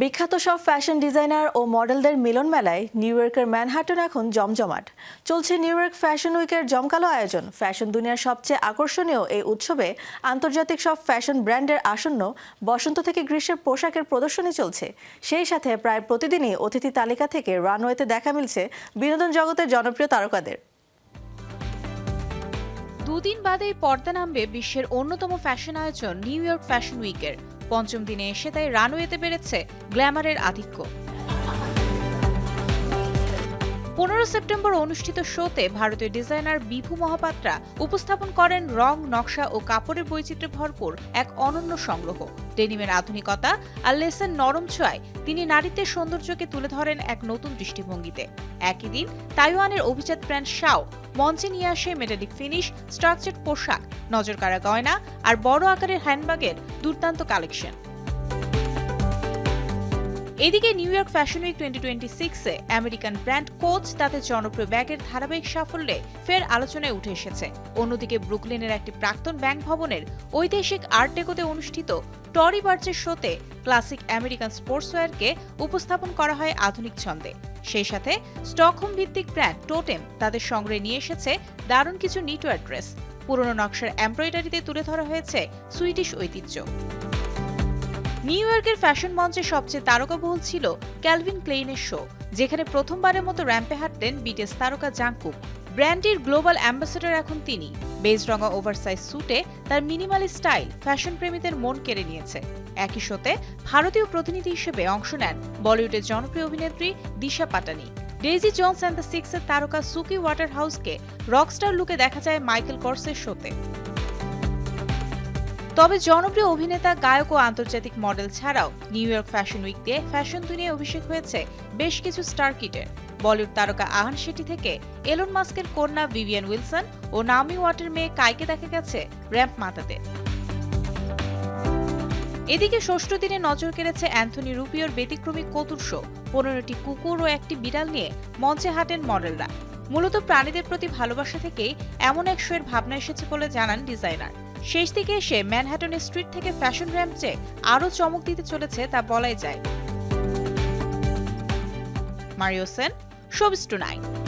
বিখ্যাত সব fashion designer ও মডেলদের মিলন মেলায় নিউ ইয়র্কের ম্যানহাটন এখন জমজমাট। চলছে নিউ ইয়র্ক ফ্যাশন উইকের জমকালো আয়োজন। ফ্যাশন দুনিয়ার সবচেয়ে আকর্ষণীয় এই উৎসবে আন্তর্জাতিক সব ফ্যাশন ব্র্যান্ডের আসন্ন বসন্ত থেকে গ্রীষ্মের পোশাকের প্রদর্শনী চলছে। সেই সাথে প্রায় প্রতিদিনই অতিথি তালিকা থেকে রানওয়েতে দেখা মিলছে বিনোদন জগতের জনপ্রিয় তারকাদের। দুদিন বাদেই পর্দা নামবে বিশ্বের অন্যতম ফ্যাশন আয়োজন নিউ ইয়র্ক ফ্যাশন উইকের। পঞ্চম দিনে এসে তাই রানওয়েতে বেড়েছে গ্ল্যামারের আধিক্য। পনেরো সেপ্টেম্বর অনুষ্ঠিত শোতে ভারতীয় ডিজাইনার বিভু মহাপাত্রা উপস্থাপন করেন রং, নকশা ও কাপড়ের বৈচিত্র্যে ভরপুর এক অনন্য সংগ্রহ। ডেনিমের আধুনিকতা আর লেসেন নরম ছোঁয়ায় তিনি নারীত্বের সৌন্দর্যকে তুলে ধরেন এক নতুন দৃষ্টিভঙ্গিতে। একই দিন তাইওয়ানের অভিজাত ব্র্যান্ড শাও মঞ্চে নিয়ে আসে মেটালিক ফিনিশ স্ট্রাকচার্ড পোশাক, নজরকাড়া গয়না আর বড় আকারের হ্যান্ডব্যাগের দুর্দান্ত কালেকশন। এদিকে New York fashion week twenty twenty সিক্সে আমেরিকান ব্র্যান্ড কোচ তাদের জনপ্রিয় ব্যাগের ধারাবাহিক সাফল্যে ফের আলোচনায় উঠে এসেছে। অন্যদিকে ব্রুকলিনের একটি প্রাক্তন ব্যাংক ভবনের ঐতিহাসিক আর্ট ডেকোতে অনুষ্ঠিত টরি বার্চের শোতে ক্লাসিক আমেরিকান স্পোর্টসওয়্যারকে উপস্থাপন করা হয় আধুনিক ছন্দে। সেই সাথে স্টকহোম ভিত্তিক ব্র্যান্ড টোটেম তাদের সংগ্রহে নিয়ে এসেছে দারুণ কিছু নিটওয়ার ড্রেস পুরনো নকশার এমব্রয়ডারিতে তুলে ধরা হয়েছে সুইডিশ ঐতিহ্য। নিউ ইয়র্কের ফ্যাশন মঞ্চে সবচেয়ে তারকাবহুল ছিল ক্যালভিন ক্লেইনের শো, যেখানে প্রথমবারের মতো র্যাম্পে হাঁটলেন বিটিএস তারকা জাংকুক ব্র্যান্ডটির গ্লোবাল অ্যাম্বাসেডর এখন তিনি। বেজ রঙা ওভারসাইজ স্যুটে তার মিনিমালি স্টাইল ফ্যাশন প্রেমীদের মন কেড়ে নিয়েছে। একই শোতে ভারতীয় প্রতিনিধি হিসেবে অংশ নেন বলিউডের জনপ্রিয় অভিনেত্রী Disha Patani. Daisy Jones and the সিক্সের তারকা সুকি ওয়াটার হাউসকে রকস্টার লুকে দেখা যায় মাইকেল কর্সের শোতে। তবে জনপ্রিয় অভিনেতা, গায়ক ও আন্তর্জাতিক মডেল ছাড়াও নিউ ইয়র্ক ফ্যাশন উইক দিয়ে ফ্যাশন দুনিয়ায় অভিষেক হয়েছে বেশ কিছু স্টার কিটের বলিউড তারকা আহান শেঠি থেকে এলন মাস্কের কন্যা ভিভিয়ান উইলসন ও নামি ওয়াটের মেয়ে কাইকে দেখা গেছে র্যাম্প মাতাতে। এদিকে ষষ্ঠ দিনে নজর কেড়েছে অ্যান্থনি রুপিওর ব্যতিক্রমী কতুর শো। পনেরোটি কুকুর ও একটি বিড়াল নিয়ে মঞ্চে হাঁটেন মডেলরা। মূলত প্রাণীদের প্রতি ভালোবাসা থেকেই এমন এক শোয়ের ভাবনা এসেছে বলে জানান ডিজাইনার। শেষ দিকে এসে ম্যানহাটনের স্ট্রিট থেকে ফ্যাশন র্যাম্পে আরও চমক দিতে চলেছে তা বলাই যায়। মারিও সেন শোবিস টু নাইন।